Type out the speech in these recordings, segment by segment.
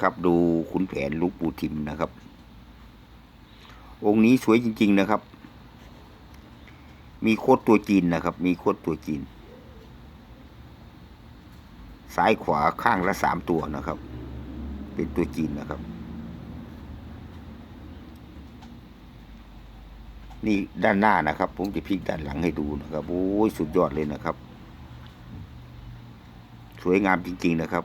ครับดูขุนแผนลูกปู่ทิมนะครับ องค์นี้สวยจริง ๆนะครับ มีโคตรตัวจีนนะครับ มีโคตรตัวจีน ซ้ายขวาข้างละสามตัวนะครับ เป็นตัวจีนนะครับ นี่ด้านหน้านะครับ ผมจะพลิกด้านหลังให้ดูนะครับโอ้ยสุดยอดเลยนะครับ สวยงามจริง ๆ นะครับ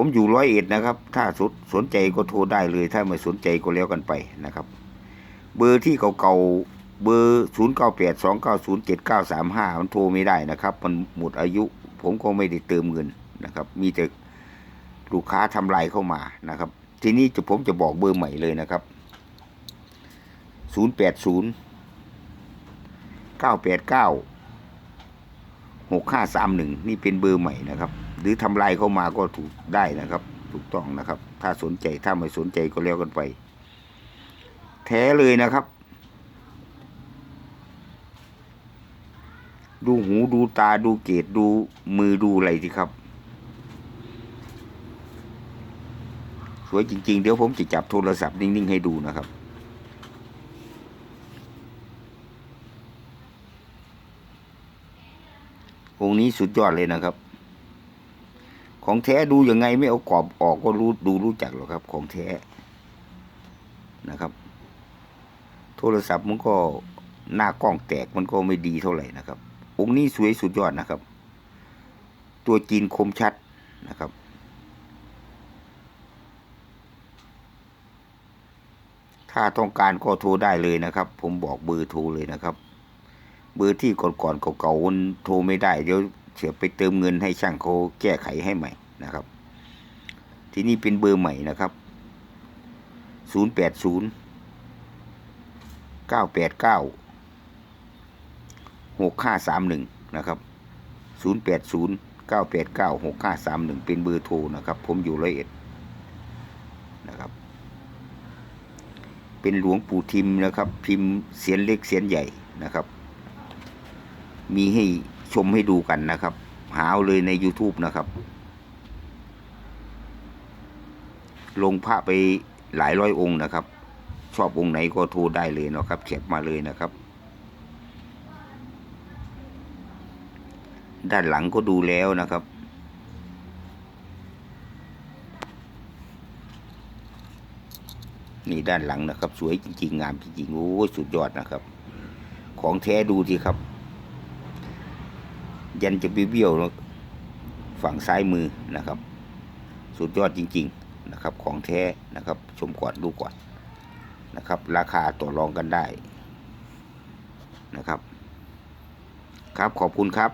ผมอยู่ร้อยเอ็ดนะครับ ถ้าสนสนใจก็โทรได้เลย ถ้าไม่สนใจก็แล้วกันไปนะครับ เบอร์ที่เก่าๆเบอร์ศูนย์เก้าแปดสองเก้าศูนย์เจ็ดเก้าสามห้ามันโทรไม่ได้นะครับ มันหมดอายุ ผมก็ไม่ได้เติมเงินนะครับ มีแต่ลูกค้าทำลายเข้ามานะครับ ทีนี้จะผมจะบอกเบอร์ใหม่เลยนะครับศูนย์แปดศูนย์เก้าแปดเก้าหกห้าสามหนึ่งนี่เป็นเบอร์ใหม่นะครับ หรือทำลายเข้ามาก็ถูกได้นะครับ ถูกต้องนะครับ ถ้าสนใจถ้าไม่สนใจก็แล้วกันไป แท้เลยนะครับ ดูหูดูตาดูเกตดูมือดูอะไรสิครับสวยจริง ๆ เดี๋ยวผมจะจับโทรศัพท์นิ่ง ๆ ให้ดูนะครับ องค์นี้สุดยอดเลยนะครับ ของแท้ดูยังไงไม่เอากรอบออกก็รู้ดูรู้จักหรอกครับ ของแท้นะครับ โทรศัพท์มันก็หน้ากล้องแตกมันก็ไม่ดีเท่าไหร่นะครับ องค์นี้สวยสุดยอดนะครับ ตัวจีนคมชัดนะครับ ถ้าต้องการก็โทรได้เลยนะครับ ผมบอกเบอร์โทรเลยนะครับ เบอร์ที่ก่อนๆเก่าๆโทรไม่ได้เดี๋ยว เสียไปเติมเงินให้ช่างเขาแก้ไขให้ใหม่นะครับ ที่นี่เป็นเบอร์ใหม่นะครับศูนย์แปดศูนะครับศูนย์แปดศูนย์เก้าแปดเก้าหกห้าสามหนึ่งเป็นเบอร์โทรนะครับ ผมอยู่ร้อยเอ็ดนะครับ เป็นหลวงปู่ทิมนะครับ พิมพ์เสียนเล็กเสียนใหญ่นะครับ มีให้ ชมให้ดูกันนะครับ หาเอาเลยใน YouTube นะครับ ลงพระไปหลายร้อยองค์นะครับ ชอบองค์ไหนก็โทรได้เลยนะครับเขียบมาเลยนะครับ ด้านหลังก็ดูแล้วนะครับนี่ด้านหลังนะครับ สวยจริงๆ งามจริงๆ โอ้สุดยอดนะครับ ของแท้ดูทีครับ ยันจะเบี้ยวๆฝั่งซ้ายมือนะครับ สุดยอดจริง ๆนะครับ ของแท้นะครับ ชมก่อนดูก่อนนะครับ ราคาต่อรองกันได้นะครับ ครับขอบคุณครับ